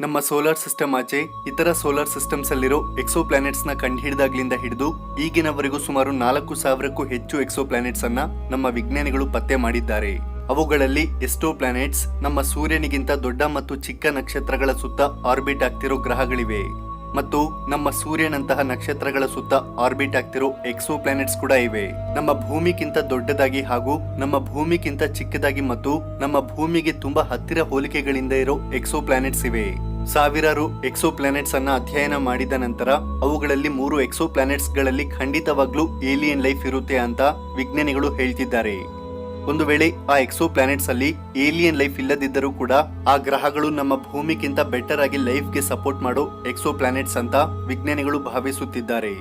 ನಮ್ಮ solar system ಆಚೆ ಇತರ ಸೋಲಾರ್ ಸಿಸ್ಟಮ್ಸ್ ಅಲ್ಲಿರೋ ಎಕ್ಸೋ ಪ್ಲಾನೆಟ್ಸ್ ಕಂಡುಹಿಡಿದಾಗ್ಲಿಂದ ಹಿಡಿದು ಈಗಿನವರೆಗೂ ಸುಮಾರು ನಾಲ್ಕು ಸಾವಿರಕ್ಕೂ ಹೆಚ್ಚು ಎಕ್ಸೋ ಪ್ಲಾನೆಟ್ಸ್ ನಮ್ಮ ವಿಜ್ಞಾನಿಗಳು ಪತ್ತೆ ಮಾಡಿದ್ದಾರೆ. ಅವುಗಳಲ್ಲಿ ಎಷ್ಟೋ ಪ್ಲಾನೆಟ್ಸ್ ನಮ್ಮ ಸೂರ್ಯನಿಗಿಂತ ದೊಡ್ಡ ಮತ್ತು ಚಿಕ್ಕ ನಕ್ಷತ್ರಗಳ ಸುತ್ತ ಆರ್ಬಿಟ್ ಆಗ್ತಿರೋ ಗ್ರಹಗಳಿವೆ. ಮತ್ತು ನಮ್ಮ ಸೂರ್ಯನಂತಹ ನಕ್ಷತ್ರಗಳ ಸುತ್ತ ಆರ್ಬಿಟ್ ಆಗ್ತಿರೋ ಎಕ್ಸೋ ಪ್ಲಾನೆಟ್ಸ್ ಕೂಡ ಇವೆ. ನಮ್ಮ ಭೂಮಿಗಿಂತ ದೊಡ್ಡದಾಗಿ ಹಾಗೂ ನಮ್ಮ ಭೂಮಿಗಿಂತ ಚಿಕ್ಕದಾಗಿ ಮತ್ತು ನಮ್ಮ ಭೂಮಿಗೆ ತುಂಬಾ ಹತ್ತಿರ ಹೋಲಿಕೆಗಳಿಂದ ಇರೋ ಎಕ್ಸೋ ಪ್ಲಾನೆಟ್ಸ್ ಇವೆ. ಸಾವಿರಾರು ಎಕ್ಸೋ ಪ್ಲಾನೆಟ್ಸ್ ಅನ್ನ ಅಧ್ಯಯನ ಮಾಡಿದ ನಂತರ ಅವುಗಳಲ್ಲಿ ಮೂರು ಎಕ್ಸೋ ಪ್ಲಾನೆಟ್ಸ್ಗಳಲ್ಲಿ ಖಂಡಿತವಾಗ್ಲೂ ಏಲಿಯನ್ ಲೈಫ್ ಇರುತ್ತೆ ಅಂತ ವಿಜ್ಞಾನಿಗಳು ಹೇಳ್ತಿದ್ದಾರೆ. ಒಂದು ವೇಳೆ ಆ ಎಕ್ಸೋ ಪ್ಲಾನೆಟ್ಸ್ ಅಲ್ಲಿ ಏಲಿಯನ್ ಲೈಫ್ ಇಲ್ಲದಿದ್ದರೂ ಕೂಡ ಆ ಗ್ರಹಗಳು ನಮ್ಮ ಭೂಮಿಗಿಂತ ಬೆಟರ್ ಆಗಿ ಲೈಫ್ಗೆ ಸಪೋರ್ಟ್ ಮಾಡೋ ಎಕ್ಸೋ ಪ್ಲಾನೆಟ್ಸ್ ಅಂತ ವಿಜ್ಞಾನಿಗಳು ಭಾವಿಸುತ್ತಿದ್ದಾರೆ.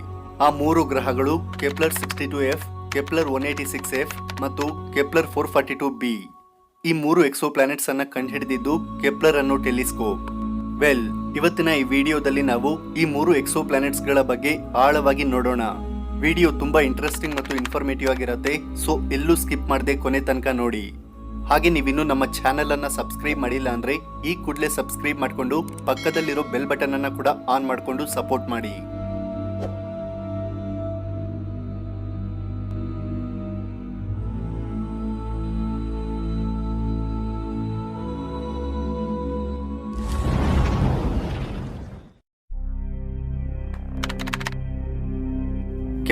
ಆ ಮೂರು ಗ್ರಹಗಳು Kepler sixty two F, Kepler one eighty six F ಮತ್ತು Kepler four forty two B. ಈ ಮೂರು ಎಕ್ಸೋ ಪ್ಲಾನೆಟ್ಸ್ ಅನ್ನ ಕಂಡುಹಿಡಿದಿದ್ದು ಕೆಪ್ಲರ್ ಅನ್ನೋ ಟೆಲಿಸ್ಕೋಪ್. ವೆಲ್, ಇವತ್ತಿನ ಈ ವಿಡಿಯೋದಲ್ಲಿ ನಾವು ಈ ಮೂರು ಎಕ್ಸೋ ಪ್ಲಾನೆಟ್ಸ್ಗಳ ಬಗ್ಗೆ ಆಳವಾಗಿ ನೋಡೋಣ. ವಿಡಿಯೋ ತುಂಬಾ ಇಂಟ್ರೆಸ್ಟಿಂಗ್ ಮತ್ತು ಇನ್ಫಾರ್ಮೇಟಿವ್ ಆಗಿರುತ್ತೆ ಸೊ ಎಲ್ಲೂ ಸ್ಕಿಪ್ ಮಾಡದೆ ಕೊನೆ ತನಕ ನೋಡಿ. ಹಾಗೆ ನೀವಿನ್ನೂ ನಮ್ಮ ಚಾನೆಲ್ ಅನ್ನ ಸಬ್ಸ್ಕ್ರೈಬ್ ಮಾಡಿಲ್ಲ ಅಂದ್ರೆ ಈ ಕೂಡಲೇ ಸಬ್ಸ್ಕ್ರೈಬ್ ಮಾಡ್ಕೊಂಡು ಪಕ್ಕದಲ್ಲಿರೋ ಬೆಲ್ ಬಟನ್ ಅನ್ನ ಕೂಡ ಆನ್ ಮಾಡ್ಕೊಂಡು ಸಪೋರ್ಟ್ ಮಾಡಿ.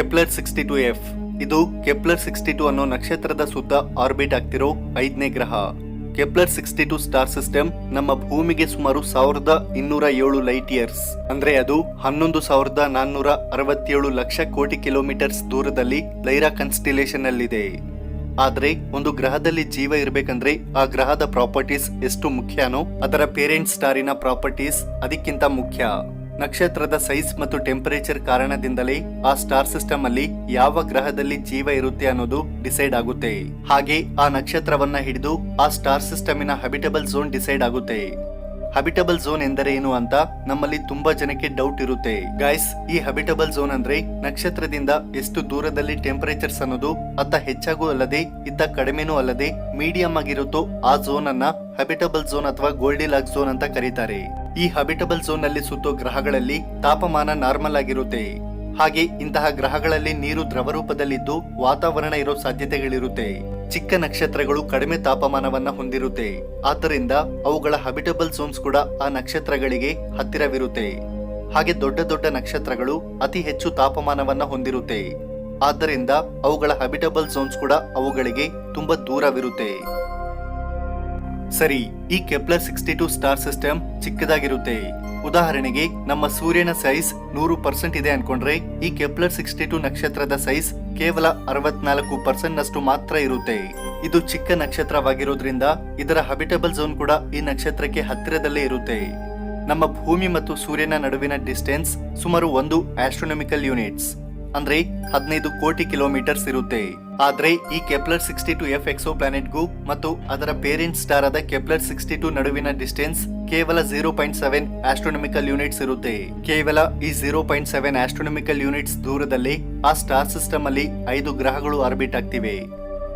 Kepler sixty two F. ಇದು ಕೆಪ್ಲರ್ ಸಿಕ್ಸ್ಟಿ ಟು ಅನ್ನೋ ನಕ್ಷತ್ರದ ಸುತ್ತ ಆರ್ಬಿಟ್ ಆಗ್ತಿರೋ ಐದನೇ ಗ್ರಹ. Kepler sixty two star system ನಮ್ಮ ಭೂಮಿಗೆ ಸುಮಾರು ಸಾವಿರದ ಇನ್ನೂರ ಏಳು ಲೈಟ್ ಇಯರ್ಸ್. ಅಂದ್ರೆ ಅದು ಹನ್ನೊಂದು ಸಾವಿರದ ನಾನ್ನೂರ ಅರವತ್ತೇಳು ಲಕ್ಷ ಕೋಟಿ ಕಿಲೋಮೀಟರ್ಸ್ ದೂರದಲ್ಲಿ ಲೈರಾ ಕನ್ಸ್ಟಿಲೇಷನ್ ಅಲ್ಲಿದೆ ಆದ್ರೆ ಒಂದು ಗ್ರಹದಲ್ಲಿ ಜೀವ ಇರಬೇಕಂದ್ರೆ ಆ ಗ್ರಹದ ಪ್ರಾಪರ್ಟೀಸ್ ಎಷ್ಟು ಮುಖ್ಯನೋ ಅದರ ಪೇರೆಂಟ್ ಸ್ಟಾರಿನ ಪ್ರಾಪರ್ಟೀಸ್ ಅದಕ್ಕಿಂತ ಮುಖ್ಯ. ನಕ್ಷತ್ರದ ಸೈಜ್ ಮತ್ತು ಟೆಂಪರೇಚರ್ ಕಾರಣದಿಂದಲೇ ಆ ಸ್ಟಾರ್ ಸಿಸ್ಟಮ್ ಅಲ್ಲಿ ಯಾವ ಗ್ರಹದಲ್ಲಿ ಜೀವ ಇರುತ್ತೆ ಅನ್ನೋದು ಡಿಸೈಡ್ ಆಗುತ್ತೆ. ಹಾಗೆ ಆ ನಕ್ಷತ್ರವನ್ನ ಹಿಡಿದು ಆ ಸ್ಟಾರ್ ಸಿಸ್ಟಮಿನ ಹಬಿಟಬಲ್ ಝೋನ್ ಡಿಸೈಡ್ ಆಗುತ್ತೆ. ಹಬಿಟಬಲ್ ಝೋನ್ ಎಂದರೆ ಏನು ಅಂತ ನಮ್ಮಲ್ಲಿ ತುಂಬಾ ಜನಕ್ಕೆ ಡೌಟ್ ಇರುತ್ತೆ. ಗೈಸ್ ಈ ಹಬಿಟಬಲ್ ಝೋನ್ ಅಂದ್ರೆ ನಕ್ಷತ್ರದಿಂದ ಎಷ್ಟು ದೂರದಲ್ಲಿ ಟೆಂಪರೇಚರ್ಸ್ ಅನ್ನೋದು ಅತ್ತ ಹೆಚ್ಚಾಗೂ ಅಲ್ಲದೆ, ಇತ್ತ ಕಡಿಮೆನೂ ಅಲ್ಲದೆ ಮೀಡಿಯಂ ಆಗಿರುತ್ತೋ ಆ ಝೋನ್ ಅನ್ನ ಹಬಿಟಬಲ್ ಝೋನ್ ಅಥವಾ ಗೋಲ್ಡಿ ಲಾಗ್ ಝೋನ್ ಅಂತ ಕರೀತಾರೆ. ಈ ಹಬಿಟಬಲ್ ಝೋನ್ನಲ್ಲಿ ಸುತ್ತೋ ಗ್ರಹಗಳಲ್ಲಿ ತಾಪಮಾನ ನಾರ್ಮಲ್ ಆಗಿರುತ್ತೆ. ಹಾಗೆ ಇಂತಹ ಗ್ರಹಗಳಲ್ಲಿ ನೀರು ದ್ರವ ರೂಪದಲ್ಲಿದ್ದು ವಾತಾವರಣ ಇರೋ ಸಾಧ್ಯತೆಗಳಿರುತ್ತೆ. ಚಿಕ್ಕ ನಕ್ಷತ್ರಗಳು ಕಡಿಮೆ ತಾಪಮಾನವನ್ನ ಹೊಂದಿರುತ್ತೆ. ಆದ್ದರಿಂದ ಅವುಗಳ ಹಬಿಟಬಲ್ ಝೋನ್ಸ್ ಕೂಡ ಆ ನಕ್ಷತ್ರಗಳಿಗೆ ಹತ್ತಿರವಿರುತ್ತೆ. ಹಾಗೆ ದೊಡ್ಡ ದೊಡ್ಡ ನಕ್ಷತ್ರಗಳು ಅತಿ ಹೆಚ್ಚು ತಾಪಮಾನವನ್ನ ಹೊಂದಿರುತ್ತೆ. ಆದ್ದರಿಂದ ಅವುಗಳ ಹಬಿಟಬಲ್ ಝೋನ್ಸ್ ಕೂಡ ಅವುಗಳಿಗೆ ತುಂಬಾ ದೂರವಿರುತ್ತೆ. ಸರಿ, ಈ Kepler sixty two star system ಚಿಕ್ಕದಾಗಿರುತ್ತೆ. ಉದಾಹರಣೆಗೆ, ನಮ್ಮ ಸೂರ್ಯನ ಸೈಜ್ ನೂರು ಪರ್ಸೆಂಟ್ ಇದೆ ಅನ್ಕೊಂಡ್ರೆ, ಈ ಕೆಪ್ಲರ್ ಸಿಕ್ಸ್ಟಿ ಟು ನಕ್ಷತ್ರದ ಸೈಜ್ ಕೇವಲ ಅರವತ್ನಾಲ್ಕು ಪರ್ಸೆಂಟ್ ನಷ್ಟು ಮಾತ್ರ ಇರುತ್ತೆ. ಇದು ಚಿಕ್ಕ ನಕ್ಷತ್ರವಾಗಿರೋದ್ರಿಂದ, ಇದರ ಹಬಿಟಬಲ್ ಝೋನ್ ಕೂಡ ಈ ನಕ್ಷತ್ರಕ್ಕೆ ಹತ್ತಿರದಲ್ಲೇ ಇರುತ್ತೆ. ನಮ್ಮ ಭೂಮಿ ಮತ್ತು ಸೂರ್ಯನ ನಡುವಿನ ಡಿಸ್ಟೆನ್ಸ್ ಸುಮಾರು ಒಂದು ಆಸ್ಟ್ರೋನಮಿಕಲ್ ಯೂನಿಟ್ಸ್ ಅಂದ್ರೆ ಹದಿನೈದು ಕೋಟಿ ಕಿಲೋಮೀಟರ್ಸ್ ಇರುತ್ತೆ. ಆದ್ರೆ ಈ ಕೆಪ್ಲರ್ ಸಿಕ್ಸ್ಟಿ ಟು ಎಫ್ ಎಕ್ಸೋ ಪ್ಲಾನೆಟ್ಗೂ ಮತ್ತು ಅದರ ಪೇರೆಂಟ್ ಸ್ಟಾರ್ ಆದ ಕೆಪ್ಲರ್ ಸಿಕ್ಸ್ಟಿ ಟು ನಡುವಿನ ಡಿಸ್ಟೆನ್ಸ್ ಕೇವಲ zero point seven astronomical units ಇರುತ್ತೆ. ಕೇವಲ ಈ zero point seven astronomical units ದೂರದಲ್ಲಿ ಆ ಸ್ಟಾರ್ ಸಿಸ್ಟಮ್ ಅಲ್ಲಿ ಐದು ಗ್ರಹಗಳು ಆರ್ಬಿಟ್ ಆಗ್ತಿವೆ.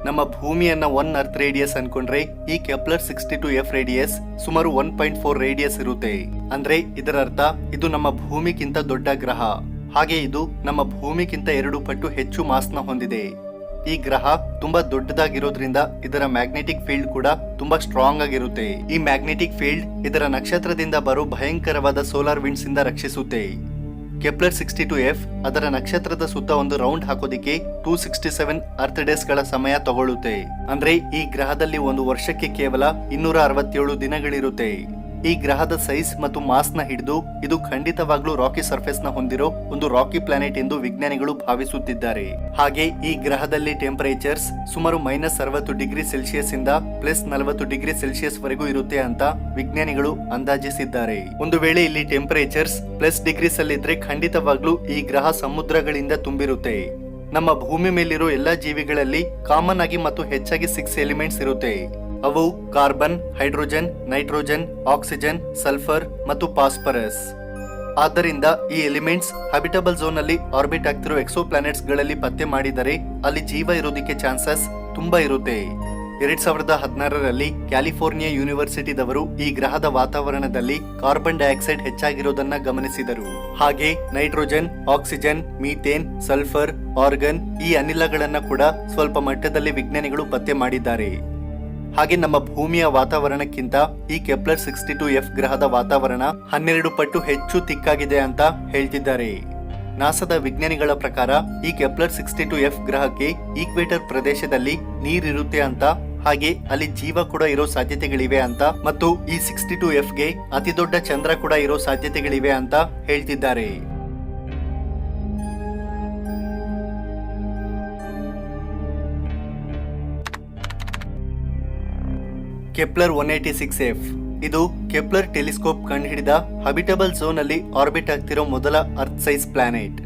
ನಮ್ಮ ಭೂಮಿಯನ್ನ ಒನ್ ಅರ್ತ್ ರೇಡಿಯಸ್ ಅನ್ಕೊಂಡ್ರೆ ಈ Kepler sixty two F radius ಸುಮಾರು ಒನ್ ಪಾಯಿಂಟ್ ಫೋರ್ ರೇಡಿಯಸ್ ಇರುತ್ತೆ. ಅಂದ್ರೆ ಇದರ ಅರ್ಥ ಇದು ನಮ್ಮ ಭೂಮಿಗಿಂತ ದೊಡ್ಡ ಗ್ರಹ. ಹಾಗೆ ಇದು ನಮ್ಮ ಭೂಮಿಗಿಂತ ಎರಡು ಪಟ್ಟು ಹೆಚ್ಚು ಮಾಸ್ನ ಹೊಂದಿದೆ. ಈ ಗ್ರಹ ತುಂಬಾ ದೊಡ್ಡದಾಗಿರೋದ್ರಿಂದ ಇದರ ಮ್ಯಾಗ್ನೆಟಿಕ್ ಫೀಲ್ಡ್ ಕೂಡ ತುಂಬಾ ಸ್ಟ್ರಾಂಗ್ ಆಗಿರುತ್ತೆ. ಈ ಮ್ಯಾಗ್ನೆಟಿಕ್ ಫೀಲ್ಡ್ ಇದರ ನಕ್ಷತ್ರದಿಂದ ಬರೋ ಭಯಂಕರವಾದ ಸೋಲಾರ್ ವಿಂಡ್ಸ್ ಇಂದ ರಕ್ಷಿಸುತ್ತೆ. ಕೆಪ್ಲರ್ ಸಿಕ್ಸ್ಟಿ ಟು ಎಫ್ ಅದರ ನಕ್ಷತ್ರದ ಸುತ್ತ ಒಂದು ರೌಂಡ್ ಹಾಕೋದಿಕ್ಕೆ ಟೂ ಸಿಕ್ಸ್ಟಿ ಸೆವೆನ್ ಅರ್ತ್ ಡೇಸ್ಗಳ ಸಮಯ ತಗೊಳ್ಳುತ್ತೆ. ಅಂದ್ರೆ ಈ ಗ್ರಹದಲ್ಲಿ ಒಂದು ವರ್ಷಕ್ಕೆ ಕೇವಲ ಇನ್ನೂರ ಅರವತ್ತೇಳು ದಿನಗಳಿರುತ್ತೆ. ಈ ಗ್ರಹದ ಸೈಜ್ ಮತ್ತು ಮಾಸ್ನ ಹಿಡಿದು ಇದು ಖಂಡಿತವಾಗ್ಲೂ ರಾಕಿ ಸರ್ಫೇಸ್ನ ಹೊಂದಿರೋ ಒಂದು ರಾಕಿ ಪ್ಲಾನೆಟ್ ಎಂದು ವಿಜ್ಞಾನಿಗಳು ಭಾವಿಸುತ್ತಿದ್ದಾರೆ. ಹಾಗೆ ಈ ಗ್ರಹದಲ್ಲಿ ಟೆಂಪರೇಚರ್ಸ್ ಸುಮಾರು ಮೈನಸ್ ಅರವತ್ತು ಡಿಗ್ರಿ ಸೆಲ್ಸಿಯಸ್ ಇಂದ ಪ್ಲಸ್ ನಲವತ್ತು ಡಿಗ್ರಿ ಸೆಲ್ಸಿಯಸ್ ವರೆಗೂ ಇರುತ್ತೆ ಅಂತ ವಿಜ್ಞಾನಿಗಳು ಅಂದಾಜಿಸಿದ್ದಾರೆ. ಒಂದು ವೇಳೆ ಇಲ್ಲಿ ಟೆಂಪರೇಚರ್ಸ್ ಪ್ಲಸ್ ಡಿಗ್ರೀಸ್ ಅಲ್ಲಿದ್ರೆ ಖಂಡಿತವಾಗ್ಲೂ ಈ ಗ್ರಹ ಸಮುದ್ರಗಳಿಂದ ತುಂಬಿರುತ್ತೆ. ನಮ್ಮ ಭೂಮಿ ಮೇಲಿರೋ ಎಲ್ಲಾ ಜೀವಿಗಳಲ್ಲಿ ಕಾಮನ್ ಆಗಿ ಮತ್ತು ಹೆಚ್ಚಾಗಿ ಸಿಕ್ಸ್ ಎಲಿಮೆಂಟ್ಸ್ ಇರುತ್ತೆ. ಅವು carbon, hydrogen, nitrogen, oxygen, sulphur ಮತ್ತು ಫಾಸ್ಫರಸ್. ಆದ್ದರಿಂದ ಈ ಎಲಿಮೆಂಟ್ಸ್ ಹ್ಯಾಬಿಟಬಲ್ ಝೋನ್ ಅಲ್ಲಿ ಆರ್ಬಿಟ್ ಆಗ್ತಿರೋ ಎಕ್ಸೋ ಪ್ಲಾನೆಟ್ಸ್ಗಳಲ್ಲಿ ಪತ್ತೆ ಮಾಡಿದರೆ ಅಲ್ಲಿ ಜೀವ ಇರೋದಕ್ಕೆ ಚಾನ್ಸಸ್ ತುಂಬಾ ಇರುತ್ತೆ. ಎರಡ್ ಸಾವಿರದ ಹದಿನಾರರಲ್ಲಿ ಕ್ಯಾಲಿಫೋರ್ನಿಯಾ ಯೂನಿವರ್ಸಿಟಿದವರು ಈ ಗ್ರಹದ ವಾತಾವರಣದಲ್ಲಿ ಕಾರ್ಬನ್ ಡೈಆಕ್ಸೈಡ್ ಹೆಚ್ಚಾಗಿರೋದನ್ನ ಗಮನಿಸಿದರು. ಹಾಗೆ nitrogen, oxygen, methane, sulphur, argon ಈ ಅನಿಲಗಳನ್ನ ಕೂಡ ಸ್ವಲ್ಪ ಮಟ್ಟದಲ್ಲಿ ವಿಜ್ಞಾನಿಗಳು ಪತ್ತೆ ಮಾಡಿದ್ದಾರೆ. ಹಾಗೆ ನಮ್ಮ ಭೂಮಿಯ ವಾತಾವರಣಕ್ಕಿಂತ ಈ ಕೆಪ್ಲರ್ ಸಿಕ್ಸ್ಟಿ ಟು ಎಫ್ ಗ್ರಹದ ವಾತಾವರಣ ಹನ್ನೆರಡು ಪಟ್ಟು ಹೆಚ್ಚು ತಿಕ್ಕಾಗಿದೆ ಅಂತ ಹೇಳ್ತಿದ್ದಾರೆ. ನಾಸಾದ ವಿಜ್ಞಾನಿಗಳ ಪ್ರಕಾರ ಈ ಕೆಪ್ಲರ್ ಸಿಕ್ಸ್ಟಿ ಟು ಎಫ್ ಗ್ರಹಕ್ಕೆ ಈಕ್ವೇಟರ್ ಪ್ರದೇಶದಲ್ಲಿ ನೀರಿರುತ್ತೆ ಅಂತ, ಹಾಗೆ ಅಲ್ಲಿ ಜೀವ ಕೂಡ ಇರೋ ಸಾಧ್ಯತೆಗಳಿವೆ ಅಂತ ಮತ್ತು ಈ ಸಿಕ್ಸ್ಟಿ ಟು ಎಫ್ಗೆ ಅತಿ ದೊಡ್ಡ ಚಂದ್ರ ಕೂಡ ಇರೋ ಸಾಧ್ಯತೆಗಳಿವೆ ಅಂತ ಹೇಳ್ತಿದ್ದಾರೆ. Kepler one eighty six F. ಇದು ಕೆಪ್ಲರ್ ಟೆಲಿಸ್ಕೋಪ್ ಕಂಡುಹಿಡಿದ ಹಬಿಟಬಲ್ ಝೋನ್ ಅಲ್ಲಿ ಆರ್ಬಿಟ್ ಆಗ್ತಿರೋ ಮೊದಲ ಅರ್ತ್ ಸೈಜ್ ಪ್ಲಾನೆಟ್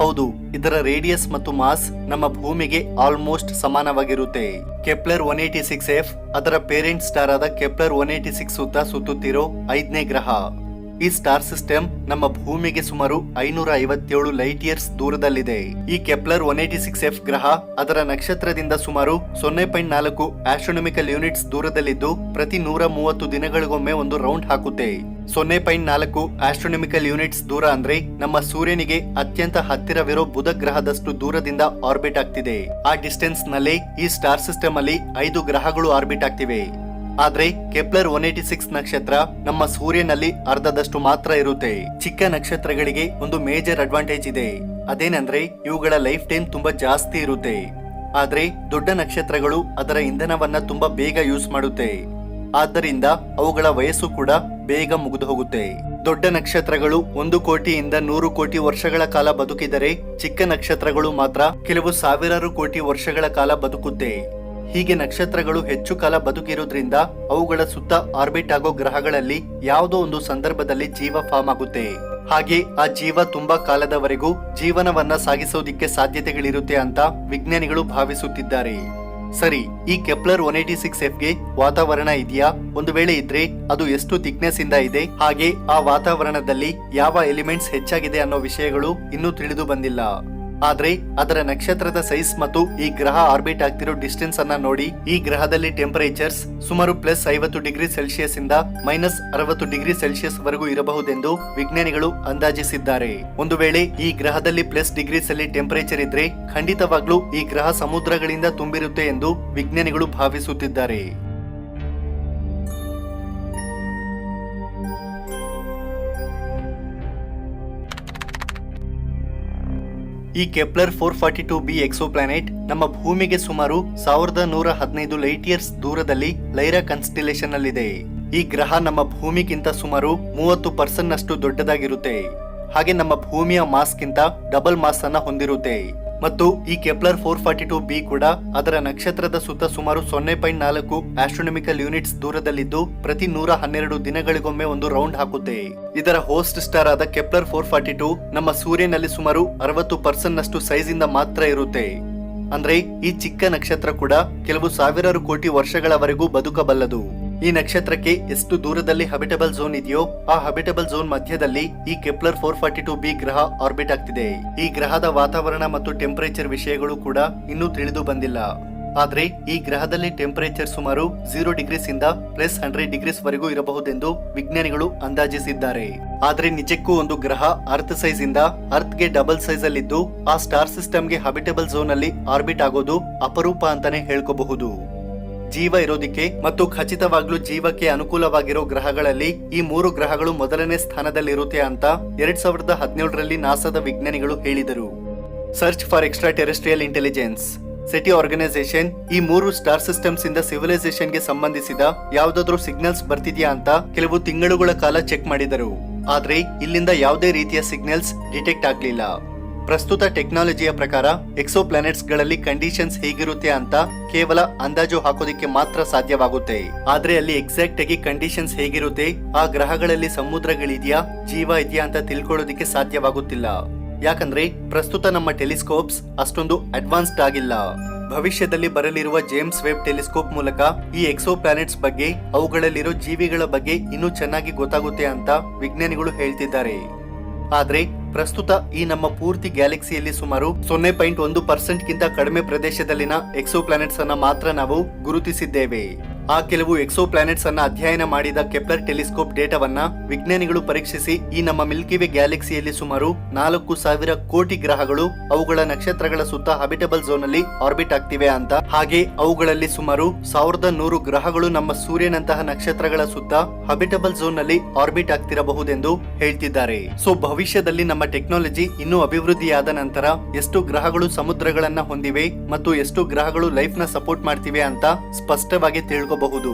ಹೌದು, ಇದರ ರೇಡಿಯಸ್ ಮತ್ತು ಮಾಸ್ ನಮ್ಮ ಭೂಮಿಗೆ almost ಸಮಾನವಾಗಿರುತ್ತೆ. Kepler one eighty six F ಅದರ ಪೇರೆಂಟ್ ಸ್ಟಾರ್ ಆದ ಕೆಪ್ಲರ್ ಒನ್ ಏಟಿ ಸಿಕ್ಸ್ ಸುತ್ತ ಸುತ್ತುತ್ತಿರೋ ಐದನೇ ಗ್ರಹ. ಈ ಸ್ಟಾರ್ ಸಿಸ್ಟಮ್ ನಮ್ಮ ಭೂಮಿಗೆ ಸುಮಾರು ಐನೂರ ಐವತ್ತೇಳು ಲೈಟ್ ಇಯರ್ಸ್ ದೂರದಲ್ಲಿದೆ. ಈ Kepler one eighty six F ಗ್ರಹ ಅದರ ನಕ್ಷತ್ರದಿಂದ ಸುಮಾರು ಸೊನ್ನೆ ಪಾಯಿಂಟ್ ನಾಲ್ಕು ಆಸ್ಟ್ರೋನಮಿಕಲ್ ಯೂನಿಟ್ಸ್ ದೂರದಲ್ಲಿದ್ದು ಪ್ರತಿ ನೂರ ಮೂವತ್ತು ದಿನಗಳಿಗೊಮ್ಮೆ ಒಂದು ರೌಂಡ್ ಹಾಕುತ್ತೆ. ಸೊನ್ನೆ ಪಾಯಿಂಟ್ ನಾಲ್ಕು ಆಸ್ಟ್ರೋನಮಿಕಲ್ ಯೂನಿಟ್ಸ್ ದೂರ ಅಂದ್ರೆ ನಮ್ಮ ಸೂರ್ಯನಿಗೆ ಅತ್ಯಂತ ಹತ್ತಿರವಿರೋ ಬುಧ ಗ್ರಹದಷ್ಟು ದೂರದಿಂದ ಆರ್ಬಿಟ್ ಆಗ್ತಿದೆ. ಆ ಡಿಸ್ಟೆನ್ಸ್ನಲ್ಲಿ ಈ ಸ್ಟಾರ್ ಸಿಸ್ಟಮ್ ಅಲ್ಲಿ ಐದು ಗ್ರಹಗಳು ಆರ್ಬಿಟ್ ಆಗ್ತಿವೆ. ಆದ್ರೆ ಕೆಪ್ಲರ್ ಒನ್ ಏಟಿ ಸಿಕ್ಸ್ ನಕ್ಷತ್ರ ನಮ್ಮ ಸೂರ್ಯನಲ್ಲಿ ಅರ್ಧದಷ್ಟು ಮಾತ್ರ ಇರುತ್ತೆ. ಚಿಕ್ಕ ನಕ್ಷತ್ರಗಳಿಗೆ ಒಂದು ಮೇಜರ್ ಅಡ್ವಾಂಟೇಜ್ ಇದೆ. ಅದೇನಂದ್ರೆ ಇವುಗಳ ಲೈಫ್ ಟೈಮ್ ತುಂಬಾ ಜಾಸ್ತಿ ಇರುತ್ತೆ. ಆದ್ರೆ ದೊಡ್ಡ ನಕ್ಷತ್ರಗಳು ಅದರ ಇಂಧನವನ್ನ ತುಂಬಾ ಬೇಗ ಯೂಸ್ ಮಾಡುತ್ತೆ. ಆದ್ದರಿಂದ ಅವುಗಳ ವಯಸ್ಸು ಕೂಡ ಬೇಗ ಮುಗಿದು ಹೋಗುತ್ತೆ. ದೊಡ್ಡ ನಕ್ಷತ್ರಗಳು ಒಂದು ಕೋಟಿಯಿಂದ ನೂರು ಕೋಟಿ ವರ್ಷಗಳ ಕಾಲ ಬದುಕಿದರೆ ಚಿಕ್ಕ ನಕ್ಷತ್ರಗಳು ಮಾತ್ರ ಕೆಲವು ಸಾವಿರಾರು ಕೋಟಿ ವರ್ಷಗಳ ಕಾಲ ಬದುಕುತ್ತೆ. ಹೀಗೆ ನಕ್ಷತ್ರಗಳು ಹೆಚ್ಚು ಕಾಲ ಬದುಕಿರೋದ್ರಿಂದ ಅವುಗಳ ಸುತ್ತ ಆರ್ಬಿಟ್ ಆಗೋ ಗ್ರಹಗಳಲ್ಲಿ ಯಾವುದೋ ಒಂದು ಸಂದರ್ಭದಲ್ಲಿ ಜೀವ ಫಾರ್ಮ್ ಆಗುತ್ತೆ. ಹಾಗೆ ಆ ಜೀವ ತುಂಬಾ ಕಾಲದವರೆಗೂ ಜೀವನವನ್ನ ಸಾಗಿಸೋದಿಕ್ಕೆ ಸಾಧ್ಯತೆಗಳಿರುತ್ತೆ ಅಂತ ವಿಜ್ಞಾನಿಗಳು ಭಾವಿಸುತ್ತಿದ್ದಾರೆ. ಸರಿ, ಈ ಕೆಪ್ಲರ್ ಒನ್ ಏಟಿ ಸಿಕ್ಸ್ ಎಫ್ಗೆ ವಾತಾವರಣ ಇದೆಯಾ? ಒಂದು ವೇಳೆ ಇದ್ರೆ ಅದು ಎಷ್ಟು ಥಿಕ್ನೆಸ್ ಇಂದ ಇದೆ? ಹಾಗೆ ಆ ವಾತಾವರಣದಲ್ಲಿ ಯಾವ ಎಲಿಮೆಂಟ್ಸ್ ಹೆಚ್ಚಾಗಿದೆ ಅನ್ನೋ ವಿಷಯಗಳು ಇನ್ನೂ ತಿಳಿದು ಬಂದಿಲ್ಲ. ಆದ್ರೆ ಅದರ ನಕ್ಷತ್ರದ ಸೈಜ್ ಮತ್ತು ಈ ಗ್ರಹ ಆರ್ಬಿಟ್ ಆಗ್ತಿರೋ ಡಿಸ್ಟೆನ್ಸ್ ಅನ್ನ ನೋಡಿ, ಈ ಗ್ರಹದಲ್ಲಿ ಟೆಂಪರೇಚರ್ಸ್ ಸುಮಾರು ಪ್ಲಸ್ ಐವತ್ತು ಡಿಗ್ರಿ ಸೆಲ್ಸಿಯಸ್ ಇಂದ ಮೈನಸ್ ಅರವತ್ತು ಡಿಗ್ರಿ ಸೆಲ್ಸಿಯಸ್ ವರೆಗೂ ಇರಬಹುದೆಂದು ವಿಜ್ಞಾನಿಗಳು ಅಂದಾಜಿಸಿದ್ದಾರೆ. ಒಂದು ವೇಳೆ ಈ ಗ್ರಹದಲ್ಲಿ ಪ್ಲಸ್ ಡಿಗ್ರೀಸ್ ಅಲ್ಲಿ ಟೆಂಪರೇಚರ್ ಇದ್ರೆ ಖಂಡಿತವಾಗ್ಲೂ ಈ ಗ್ರಹ ಸಮುದ್ರಗಳಿಂದ ತುಂಬಿರುತ್ತೆ ಎಂದು ವಿಜ್ಞಾನಿಗಳು ಭಾವಿಸುತ್ತಿದ್ದಾರೆ. ಈ Kepler four forty two B exoplanet ನಮ್ಮ ಭೂಮಿಗೆ ಸುಮಾರು ಸಾವಿರದ ನೂರ ಹದಿನೈದು ಲೈಟ್ ಇಯರ್ಸ್ ದೂರದಲ್ಲಿ ಲೈರಾ ಕನ್ಸ್ಟಿಲೇಷನ್ ನಲ್ಲಿದೆ. ಈ ಗ್ರಹ ನಮ್ಮ ಭೂಮಿಗಿಂತ ಸುಮಾರು ಮೂವತ್ತು ಪರ್ಸೆಂಟ್ ನಷ್ಟು ದೊಡ್ಡದಾಗಿರುತ್ತೆ. ಹಾಗೆ ನಮ್ಮ ಭೂಮಿಯ ಮಾಸ್ಗಿಂತ ಡಬಲ್ ಮಾಸ್ ಅನ್ನ ಹೊಂದಿರುತ್ತೆ. ಮತ್ತು ಈ Kepler four forty two B ಕೂಡ ಅದರ ನಕ್ಷತ್ರದ ಸುತ್ತ ಸುಮಾರು ಸೊನ್ನೆ ಪಾಯಿಂಟ್ ನಾಲ್ಕು ಆಸ್ಟ್ರೋನಮಿಕಲ್ ಯೂನಿಟ್ಸ್ ದೂರದಲ್ಲಿದ್ದು ಪ್ರತಿ ನೂರ ಹನ್ನೆರಡು ದಿನಗಳಿಗೊಮ್ಮೆ ಒಂದು ರೌಂಡ್ ಹಾಕುತ್ತೆ. ಇದರ ಹೋಸ್ಟ್ ಸ್ಟಾರ್ ಆದ ಕೆಪ್ಲರ್ ಫೋರ್ ಫಾರ್ಟಿ ಟು ನಮ್ಮ ಸೂರ್ಯನಲ್ಲಿ ಸುಮಾರು ಅರವತ್ತು ಪರ್ಸೆಂಟ್ ನಷ್ಟು ಸೈಜ್ ಇಂದ ಮಾತ್ರ ಇರುತ್ತೆ. ಅಂದ್ರೆ ಈ ಚಿಕ್ಕ ನಕ್ಷತ್ರ ಕೂಡ ಕೆಲವು ಸಾವಿರಾರು ಕೋಟಿ ವರ್ಷಗಳವರೆಗೂ ಬದುಕಬಲ್ಲದು. ಈ ನಕ್ಷತ್ರಕ್ಕೆ ಎಷ್ಟು ದೂರದಲ್ಲಿ ಹಬಿಟಬಲ್ ಝೋನ್ ಇದೆಯೋ ಆ ಹಬಿಟಬಲ್ ಝೋನ್ ಮಧ್ಯದಲ್ಲಿ ಈ Kepler four forty two B ಗ್ರಹ ಆರ್ಬಿಟ್ ಆಗ್ತಿದೆ. ಈ ಗ್ರಹದ ವಾತಾವರಣ ಮತ್ತು ಟೆಂಪರೇಚರ್ ವಿಷಯಗಳು ಕೂಡ ಇನ್ನೂ ತಿಳಿದು ಬಂದಿಲ್ಲ. ಆದ್ರೆ ಈ ಗ್ರಹದಲ್ಲಿ ಟೆಂಪರೇಚರ್ ಸುಮಾರು ಝೀರೋ ಡಿಗ್ರೀಸ್ ಇಂದ ಪ್ಲಸ್ ಹಂಡ್ರೆಡ್ ಡಿಗ್ರೀಸ್ ವರೆಗೂ ಇರಬಹುದೆಂದು ವಿಜ್ಞಾನಿಗಳು ಅಂದಾಜಿಸಿದ್ದಾರೆ. ಆದ್ರೆ ನಿಜಕ್ಕೂ ಒಂದು ಗ್ರಹ ಅರ್ತ್ ಸೈಜ್ ಇಂದ ಅರ್ತ್ಗೆ ಡಬಲ್ ಸೈಜ್ ಅಲ್ಲಿದ್ದು, ಆ ಸ್ಟಾರ್ ಸಿಸ್ಟಮ್ಗೆ ಹಬಿಟಬಲ್ ಝೋನ್ ಅಲ್ಲಿ ಆರ್ಬಿಟ್ ಆಗೋದು ಅಪರೂಪ ಅಂತಾನೆ ಹೇಳ್ಕೋಬಹುದು. ಜೀವ ಇರೋದಿಕ್ಕೆ ಮತ್ತು ಖಚಿತವಾಗ್ಲೂ ಜೀವಕ್ಕೆ ಅನುಕೂಲವಾಗಿರೋ ಗ್ರಹಗಳಲ್ಲಿ ಈ ಮೂರು ಗ್ರಹಗಳು ಮೊದಲನೇ ಸ್ಥಾನದಲ್ಲಿರುತ್ತೆ ಅಂತ ಎರಡ್ ಸಾವಿರದ ಹದಿನೇಳರಲ್ಲಿ ನಾಸಾದ ವಿಜ್ಞಾನಿಗಳು ಹೇಳಿದರು. Search for extraterrestrial intelligence SETI organisation ಈ ಮೂರು ಸ್ಟಾರ್ ಸಿಸ್ಟಮ್ಸ್ ಇಂದ ಸಿವಿಲೈಸೇಷನ್ಗೆ ಸಂಬಂಧಿಸಿದ ಯಾವ್ದಾದ್ರು ಸಿಗ್ನಲ್ಸ್ ಬರ್ತಿದ್ಯಾ ಅಂತ ಕೆಲವು ತಿಂಗಳುಗಳ ಕಾಲ ಚೆಕ್ ಮಾಡಿದರು. ಆದ್ರೆ ಇಲ್ಲಿಂದ ಯಾವುದೇ ರೀತಿಯ ಸಿಗ್ನಲ್ಸ್ ಡಿಟೆಕ್ಟ್ ಆಗ್ಲಿಲ್ಲ. ಪ್ರಸ್ತುತ ಟೆಕ್ನಾಲಜಿಯ ಪ್ರಕಾರ ಎಕ್ಸೋ ಪ್ಲಾನೆಟ್ಸ್ಗಳಲ್ಲಿ ಕಂಡೀಷನ್ಸ್ ಹೇಗಿರುತ್ತೆ ಅಂತ ಕೇವಲ ಅಂದಾಜು ಹಾಕೋದಿಕ್ಕೆ ಮಾತ್ರ ಸಾಧ್ಯವಾಗುತ್ತೆ. ಆದ್ರೆ ಅಲ್ಲಿ ಎಕ್ಸಾಕ್ಟ್ ಆಗಿ ಕಂಡೀಷನ್ಸ್ ಹೇಗಿರುತ್ತೆ, ಆ ಗ್ರಹಗಳಲ್ಲಿ ಸಮುದ್ರಗಳಿದೆಯಾ, ಜೀವ ಇದೆಯಾ ಅಂತ ತಿಳ್ಕೊಳ್ಳೋದಿಕ್ಕೆ ಸಾಧ್ಯವಾಗುತ್ತಿಲ್ಲ. ಯಾಕಂದ್ರೆ ಪ್ರಸ್ತುತ ನಮ್ಮ ಟೆಲಿಸ್ಕೋಪ್ಸ್ ಅಷ್ಟೊಂದು ಅಡ್ವಾನ್ಸ್ಡ್ ಆಗಿಲ್ಲ. ಭವಿಷ್ಯದಲ್ಲಿ ಬರಲಿರುವ ಜೇಮ್ಸ್ ವೆಬ್ ಟೆಲಿಸ್ಕೋಪ್ ಮೂಲಕ ಈ ಎಕ್ಸೋ ಪ್ಲಾನೆಟ್ಸ್ ಬಗ್ಗೆ, ಅವುಗಳಲ್ಲಿರೋ ಜೀವಿಗಳ ಬಗ್ಗೆ ಇನ್ನೂ ಚೆನ್ನಾಗಿ ಗೊತ್ತಾಗುತ್ತೆ ಅಂತ ವಿಜ್ಞಾನಿಗಳು ಹೇಳ್ತಿದ್ದಾರೆ. ಆದ್ರೆ ಪ್ರಸ್ತುತ ಈ ನಮ್ಮ ಪೂರ್ತಿ ಗ್ಯಾಲಕ್ಸಿಯಲ್ಲಿ ಸುಮಾರು ಸೊನ್ನೆ ಪಾಯಿಂಟ್ ಒಂದು ಪರ್ಸೆಂಟ್ ಗಿಂತ ಕಡಿಮೆ ಪ್ರದೇಶದಲ್ಲಿನ ಎಕ್ಸೋ ಪ್ಲಾನೆಟ್ಸ್ ಅನ್ನ ಮಾತ್ರ ನಾವು ಗುರುತಿಸಿದ್ದೇವೆ. ಆ ಕೆಲವು ಎಕ್ಸೋ ಪ್ಲಾನೆಟ್ಸ್ ಅನ್ನ ಅಧ್ಯಯನ ಮಾಡಿದ ಕೆಪ್ಲರ್ ಟೆಲಿಸ್ಕೋಪ್ ಡೇಟಾವನ್ನ ವಿಜ್ಞಾನಿಗಳು ಪರೀಕ್ಷಿಸಿ ಈ ನಮ್ಮ ಮಿಲ್ಕಿವೆ ಗ್ಯಾಲಕ್ಸಿಯಲ್ಲಿ ಸುಮಾರು ನಾಲ್ಕು ಸಾವಿರ ಕೋಟಿ ಗ್ರಹಗಳು ಅವುಗಳ ನಕ್ಷತ್ರಗಳ ಸುತ್ತ ಹಬಿಟಬಲ್ ಝೋನ್ ಅಲ್ಲಿ ಆರ್ಬಿಟ್ ಆಗ್ತಿವೆ ಅಂತ. ಹಾಗೆ ಅವುಗಳಲ್ಲಿ ಸುಮಾರು ಸಾವಿರದ ನೂರು ಗ್ರಹಗಳು ನಮ್ಮ ಸೂರ್ಯನಂತಹ ನಕ್ಷತ್ರಗಳ ಸುತ್ತ ಹಬಿಟಬಲ್ ಝೋನ್ನಲ್ಲಿ ಆರ್ಬಿಟ್ ಆಗ್ತಿರಬಹುದೆಂದು ಹೇಳ್ತಿದ್ದಾರೆ. ಸೊ ಭವಿಷ್ಯದಲ್ಲಿ ನಮ್ಮ ಟೆಕ್ನಾಲಜಿ ಇನ್ನೂ ಅಭಿವೃದ್ಧಿಯಾದ ನಂತರ ಎಷ್ಟು ಗ್ರಹಗಳು ಸಮುದ್ರಗಳನ್ನ ಹೊಂದಿವೆ ಮತ್ತು ಎಷ್ಟು ಗ್ರಹಗಳು ಲೈಫ್ನ ಸಪೋರ್ಟ್ ಮಾಡ್ತಿವೆ ಅಂತ ಸ್ಪಷ್ಟವಾಗಿ ತಿಳ್ಕೋಬಹುದು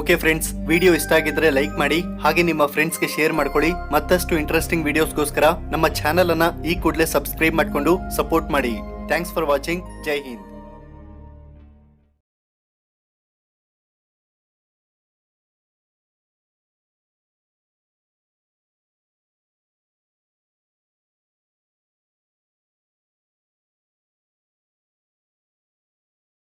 ಓಕೆ ಫ್ರೆಂಡ್ಸ್ ವಿಡಿಯೋ ಇಷ್ಟ ಆಗಿದ್ರೆ ಲೈಕ್ ಮಾಡಿ, ಹಾಗೆ ನಿಮ್ಮ ಫ್ರೆಂಡ್ಸ್ಗೆ ಶೇರ್ ಮಾಡ್ಕೊಳ್ಳಿ. ಮತ್ತಷ್ಟು ಇಂಟ್ರೆಸ್ಟಿಂಗ್ ವಿಡಿಯೋಸ್ಗೋಸ್ಕರ ನಮ್ಮ ಚಾನಲ್ ಅನ್ನ ಈ ಕೂಡಲೇ ಸಬ್ಸ್ಕ್ರೈಬ್ ಮಾಡ್ಕೊಂಡು ಸಪೋರ್ಟ್ ಮಾಡಿ. ಥ್ಯಾಂಕ್ಸ್ ಫಾರ್ ವಾಚಿಂಗ್ ಜೈ ಹಿಂದ್